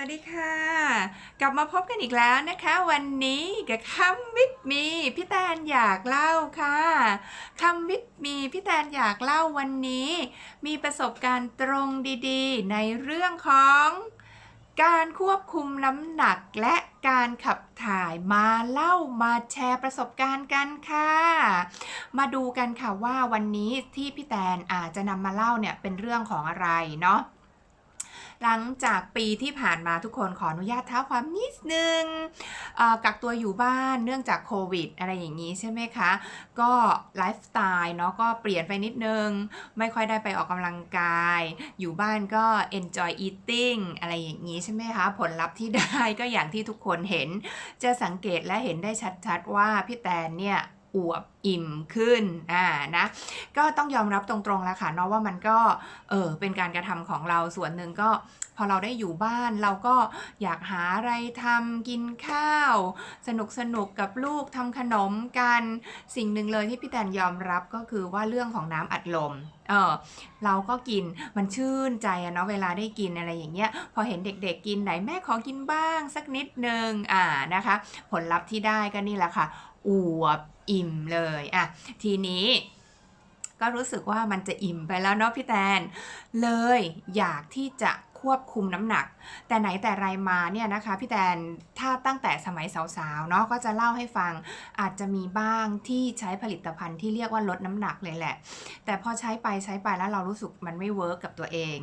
สวัสดีค่ะ กลับมาพบกันอีกแล้วนะคะ วันนี้กับคำวิทมีพี่แตนอยากเล่าค่ะคำวิทมีพี่แตนอยากเล่าวันนี้ มีประสบการณ์ตรงดีๆ ในเรื่องของการควบคุมน้ำหนักและการขับถ่ายมาเล่ามาแชร์ประสบการณ์กันค่ะ มาดูกันค่ะว่าวันนี้ที่พี่แตนอาจจะนำมาเล่าเนี่ยเป็นเรื่องของอะไรเนาะ หลังจากปีที่ผ่านมาทุกคนขออนุญาตเท้าความนิดนึงกักตัวอยู่บ้านเนื่องจากโควิด อะไรอย่างนี้ใช่ไหมคะ ก็ไลฟ์สไตล์เนาะก็เปลี่ยนไปนิดนึง ไม่ค่อยได้ไปออกกำลังกาย อยู่บ้านก็ enjoy eating อะไรอย่างนี้ใช่ไหมคะ ผลลัพธ์ที่ได้ก็อย่างที่ทุกคนเห็น จะสังเกตและเห็นได้ชัดๆว่าพี่แตนเนี่ย อวบอิ่มขึ้นอ่านะก็ต้องยอมรับตรงๆแล้วค่ะเนาะว่ามันก็เออเป็นการกระทำของเราส่วนหนึ่งก็ พอเราได้อยู่บ้านเราก็อยากหาอะไรทำกินข้าว สนุกสนุกกับลูกทำขนมกัน สิ่งหนึ่งเลยที่พี่แตนยอมรับก็คือว่าเรื่องของน้ำอัดลมเออเราก็กินมันชื่นใจอะเนาะเวลาได้กินอะไรอย่างเงี้ยพอเห็นเด็กๆกินไหนแม่ขอกินบ้าง สักนิดนึงอ่านะคะ ผลลัพธ์ที่ได้ก็นี่แหละค่ะอวบอิ่มเลยอะทีนี้ก็รู้สึกว่ามันจะอิ่มไปแล้วเนาะพี่แตน เลยอยากที่จะ ควบคุมน้ำหนัก แต่ไหนแต่ไรมาเนี่ยนะคะพี่แตนถ้าตั้งแต่สมัยสาวๆเนาะก็จะเล่าให้ฟังอาจจะมีบ้างที่ใช้ผลิตภัณฑ์ที่เรียกว่าลดน้ำหนักเลยแหละ แต่พอใช้ไปใช้ไปแล้วเรารู้สึกมันไม่เวิร์กกับตัวเอง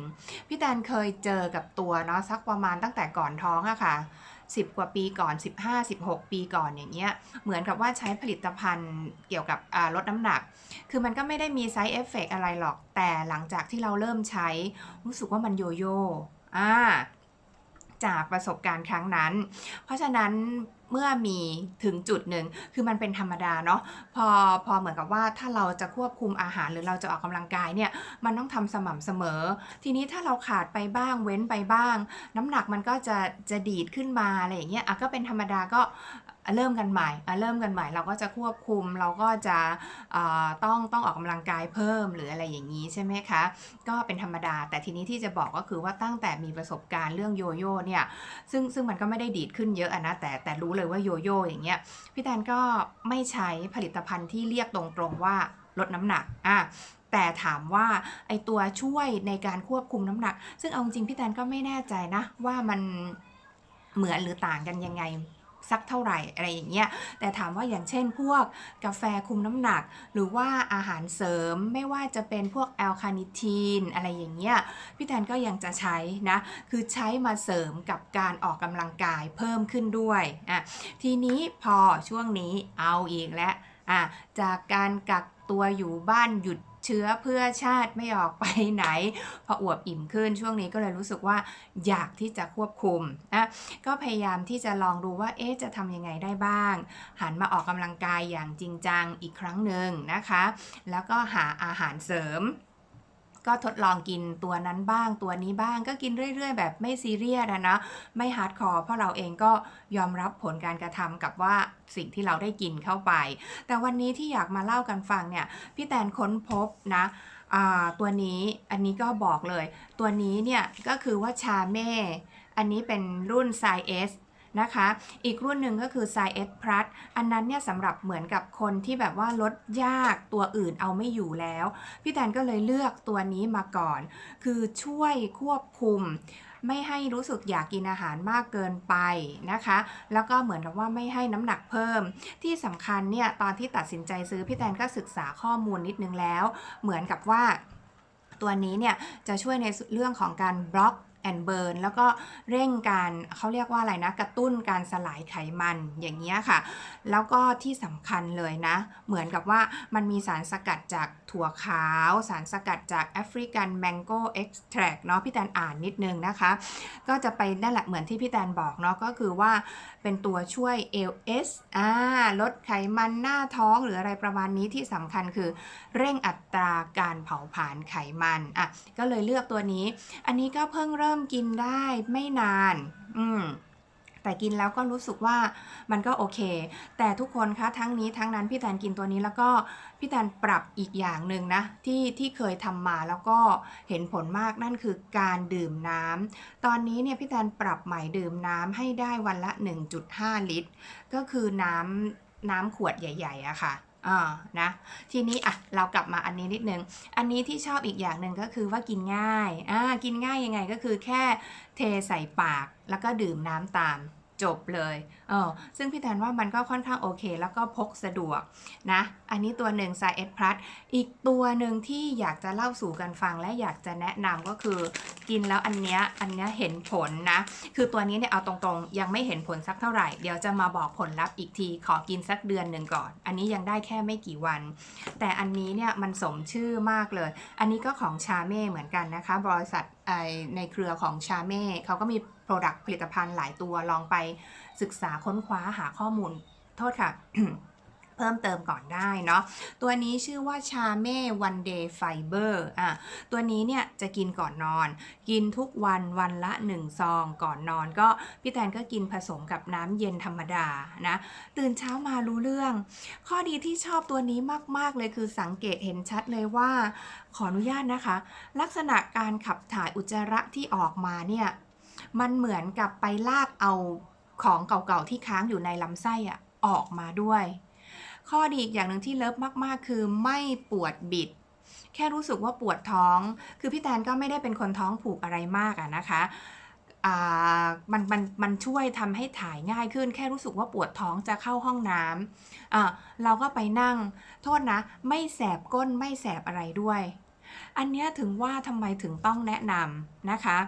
พี่แตนเคยเจอกับตัวเนาะสักประมาณตั้งแต่ก่อนท้องอะค่ะ 10 กว่าปีก่อน 15 16 ปีก่อนอย่างเงี้ยเหมือนกับว่าใช้ผลิตภัณฑ์เกี่ยวกับลดน้ำหนัก คือมันก็ไม่ได้มีไซส์เอฟเฟกอะไรหรอก แต่หลังจากที่เราเริ่มใช้ รู้สึกว่ามันโยโย่อ่าจากประสบการณ์ครั้งนั้น เพราะฉะนั้น เมื่อมีถึงจุดหนึ่งคือมันเป็นธรรมดาเนาะพอพอเหมือนกับว่าถ้าเราจะควบคุมอาหารหรือเราจะออกกำลังกายเนี่ยมันต้องทำสม่ำเสมอ ทีนี้ถ้าเราขาดไปบ้างเว้นไปบ้าง น้ำหนักมันก็จะจะดีดขึ้นมาอะไรอย่างเงี้ยอะก็เป็นธรรมดาก็ เริ่มกันใหม่เริ่มกันใหม่เราก็จะควบคุมเราก็จะต้องต้องออกกำลังกายเพิ่มหรืออะไรอย่างนี้ใช่ไหมคะก็เป็นธรรมดา แต่ทีนี้ที่จะบอกก็คือว่าตั้งแต่มีประสบการณ์เรื่องโยโย่เนี่ยซึ่งซึ่งมันก็ไม่ได้ดีดขึ้นเยอะนะแต่แต่รู้เลยว่าโยโย่อย่างเงี้ยพี่แตนก็ไม่ใช้ผลิตภัณฑ์ที่เรียกตรงๆว่าลดน้ำหนักอะแต่ถามว่าไอตัวช่วยในการควบคุมน้ำหนัก ซึ่งเอาจริงพี่แตนก็ไม่แน่ใจนะว่ามันเหมือนหรือต่างกันยังไง สักเท่าไหร่อะไรอย่างเงี้ยแต่ถามว่าอย่างเช่นพวกกาแฟคุมน้ำหนัก หรือว่าอาหารเสริมไม่ว่าจะเป็นพวกแอลคาเนิทีนอะไรอย่างเงี้ยพี่แตนก็ยังจะใช้นะคือใช้มาเสริมกับการออกกำลังกายเพิ่มขึ้นด้วยอะทีนี้พอช่วงนี้เอาอีกแล้วอะจากการกักตัวอยู่บ้านหยุด เชื้อเพื่อชาติไม่ออกไปไหน พออวบอิ่มขึ้นช่วงนี้ก็เลยรู้สึกว่าอยากที่จะควบคุมนะก็พยายามที่จะลองดูว่าเอ๊ะจะทำยังไงได้บ้าง หันมาออกกำลังกายอย่างจริงจังอีกครั้งหนึ่งนะคะ แล้วก็หาอาหารเสริม ก็ทดลองกินตัวนั้นบ้างตัวนี้บ้างก็กินเรื่อย ๆ แบบไม่ซีเรียสอะนะไม่ฮาร์ดคอร์เพราะเราเองก็ยอมรับผลการกระทำกับว่าสิ่งที่เราได้กินเข้าไป แต่วันนี้ที่อยากมาเล่ากันฟังเนี่ยพี่แตนค้นพบนะอ่าตัวนี้อันนี้ก็บอกเลย ตัวนี้เนี่ยก็คือว่าชาเม่อันนี้เป็นรุ่น size S นะคะ อีกรุ่นหนึ่งก็คือ size S plus อันนั้นเนี่ยสำหรับเหมือนกับคนที่แบบว่าลดยากตัวอื่นเอาไม่อยู่แล้ว พี่แตนก็เลยเลือกตัวนี้มาก่อน คือช่วยควบคุมไม่ให้รู้สึกอยากกินอาหารมากเกินไปนะคะ แล้วก็เหมือนกับว่าไม่ให้น้ำหนักเพิ่ม ที่สำคัญเนี่ยตอนที่ตัดสินใจซื้อพี่แตนก็ศึกษาข้อมูลนิดนึงแล้ว เหมือนกับว่าตัวนี้เนี่ยจะช่วยในเรื่องของการบล็อก แอนเบิร์นแล้วก็เร่งการเขาเรียกว่าอะไรนะ กระตุ้นการสลายไขมันอย่างเงี้ยค่ะ แล้วก็ที่สำคัญเลยนะ เหมือนกับว่ามันมีสารสกัดจากถั่วขาว สารสกัดจากแอฟริกันแมงโก้เอ็กซ์แทรเนาะพี่แตนอ่านนิดนึงนะคะ ก็จะไปนั่นแหละเหมือนที่พี่แตนบอกเนาะก็คือว่าเป็นตัวช่วย LS อ่าลดไขมันหน้าท้องหรืออะไรประมาณนี้ที่สำคัญคือ เร่งอัตราการเผาผลาญไขมันอะก็เลยเลือกตัวนี้ อันนี้ก็เพิ่งเริ่มกินได้ไม่นาน อืมแต่กินแล้วก็รู้สึกว่ามันก็โอเค แต่ทุกคนคะทั้งนี้ทั้งนั้นพี่แตนกินตัวนี้แล้วก็พี่แตนปรับอีกอย่างหนึ่งนะที่ที่เคยทำมาแล้วก็เห็นผลมากนั่นคือการดื่มน้ำตอนนี้เนี่ยพี่แตนปรับใหม่ดื่มน้ำให้ได้วันละ 1.5 ลิตร ก็คือน้ำน้ำขวดใหญ่ๆอะค่ะ อ่านะทีนี้อะเรากลับมาอันนี้นิดนึง อันนี้ที่ชอบอีกอย่างหนึ่งก็คือว่ากินง่ายอ่ากินง่ายยังไงก็คือแค่เทใส่ปากแล้วก็ดื่มน้ำตาม จบเลยเออซึ่งพี่แทนว่ามันก็ค่อนข้างโอเค แล้วก็พกสะดวกนะ อันนี้ตัวหนึ่งไซเอสพลัสอีกตัวหนึ่งที่อยากจะเล่าสู่กันฟังและอยากจะแนะนำก็คือกินแล้วอันเนี้ยอันเนี้ยเห็นผลนะ คือตัวนี้เนี่ยเอาตรงๆ ยังไม่เห็นผลสักเท่าไหร่ เดี๋ยวจะมาบอกผลลัพธ์อีกที ขอกินสักเดือนหนึ่งก่อน อันนี้ยังได้แค่ไม่กี่วัน แต่อันนี้เนี่ยมันสมชื่อมากเลย อันนี้ก็ของชาเม่เหมือนกันนะคะ บริษัทในเครือของชาเม่เขาก็มี Product ผลิตภัณฑ์หลายตัวลองไปศึกษาค้นคว้าหาข้อมูลโทษค่ะ เพิ่มเติมก่อนได้เนาะตัวนี้ชื่อว่าชาเม่วันเดย์ไฟเบอร์อะตัวนี้เนี่ยจะกินก่อนนอน กินทุกวันวันละ 1 ซองก่อนนอน ก็พี่แตนก็กินผสมกับน้ำเย็นธรรมดานะตื่นเช้ามารู้เรื่อง ข้อดีที่ชอบตัวนี้มาก ๆ เลยคือสังเกตเห็นชัดเลยว่าขออนุญาตนะคะ ลักษณะการขับถ่ายอุจจาระที่ออกมาเนี่ย มันเหมือนกับไปลากเอาของเก่าๆที่ค้างอยู่ในลำไส้อะออกมาด้วย ข้อดีอีกอย่างหนึ่งที่เลิฟมากๆ คือไม่ปวดบิด แค่รู้สึกว่าปวดท้อง คือพี่แตนก็ไม่ได้เป็นคนท้องผูกอะไรมากอะนะคะอ่ามันมันมันช่วยทำให้ถ่ายง่ายขึ้น แค่รู้สึกว่าปวดท้องจะเข้าห้องน้ำอ่าเราก็ไปนั่ง โทษนะ ไม่แสบก้นไม่แสบอะไรด้วย อันเนี้ยถึงว่าทำไมถึงต้องแนะนำนะคะ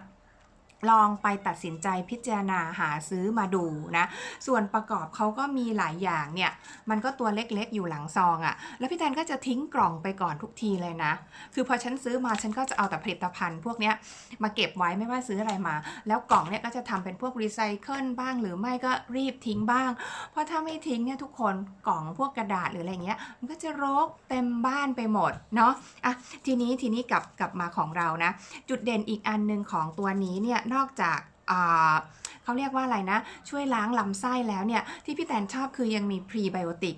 ลองไปตัดสินใจพิจารณาหาซื้อมาดูนะ ส่วนประกอบเขาก็มีหลายอย่างเนี่ย มันก็ตัวเล็กๆอยู่หลังซองอะ่ะ แล้วพี่แตนก็จะทิ้งกล่องไปก่อนทุกทีเลยนะ คือพอฉันซื้อมาฉันก็จะเอาแต่ผลิตภัณฑ์ พวกเนี้ยมาเก็บไว้ไม่ว่าซื้ออะไรมา แล้วกล่องเนี่ยก็จะทำเป็นพวกรีไซเคิลบ้าง หรือไม่ก็รีบทิ้งบ้าง เพราะถ้าไม่ทิ้งเนี่ยทุกคนกล่องพวกกระดาษหรืออะไรเงี้ย มันก็จะรกเต็มบ้านไปหมดเนาะ อะทีนี้ทีนี้กลับกลับมาของเรานะ จุดเด่นอีกอันหนึ่งของตัวนี้เนี่ยนอกจากเขาเรียกว่าอะไรนะ ช่วยล้างลำไส้แล้วเนี่ย ที่พี่แตนชอบคือยังมีพรีไบโอติก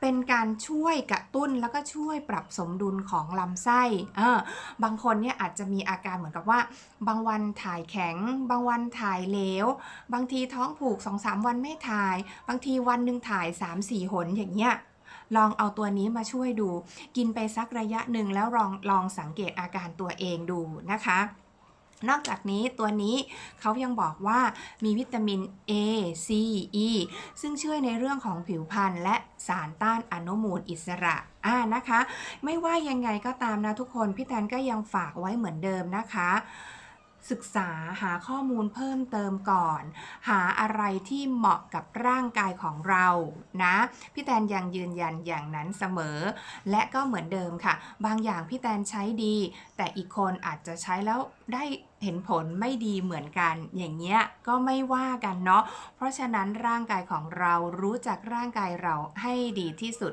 เป็นการช่วยกระตุ้นแล้วก็ช่วยปรับสมดุลของลำไส้เออบางคนเนี่ยอาจจะมีอาการเหมือนกับว่า บางวันถ่ายแข็ง บางวันถ่ายเหลว บางทีท้องผูก 2-3 วันไม่ถ่าย บางทีวันหนึ่งถ่าย 3-4 หนอย่างเงี้ยลองเอาตัวนี้มาช่วยดู กินไปสักระยะหนึ่งแล้วลองลองสังเกตอาการตัวเองดูนะคะ นอกจากนี้ตัวนี้เขายังบอกว่ามีวิตามิน A C E ซึ่งช่วยในเรื่องของผิวพรรณและสารต้านอนุมูลอิสระอ่านะคะ ไม่ว่ายังไงก็ตามนะทุกคน พี่แตนก็ยังฝากไว้เหมือนเดิมนะคะ ศึกษาหาข้อมูลเพิ่มเติมก่อน หาอะไรที่เหมาะกับร่างกายของเรานะ พี่แตนยังยืนยันอย่างนั้นเสมอ และก็เหมือนเดิมค่ะ บางอย่างพี่แตนใช้ดี แต่อีกคนอาจจะใช้แล้ว ได้เห็นผลไม่ดีเหมือนกัน อย่างเงี้ยก็ไม่ว่ากันเนาะเพราะฉะนั้นร่างกายของเรารู้จักร่างกายเราให้ดีที่สุด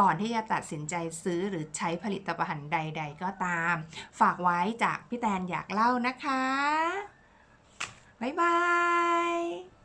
ก่อนที่จะตัดสินใจซื้อหรือใช้ผลิตภัณฑ์ใด ๆ ก็ตาม ฝากไว้จากพี่แตนอยากเล่านะคะ บ๊ายบาย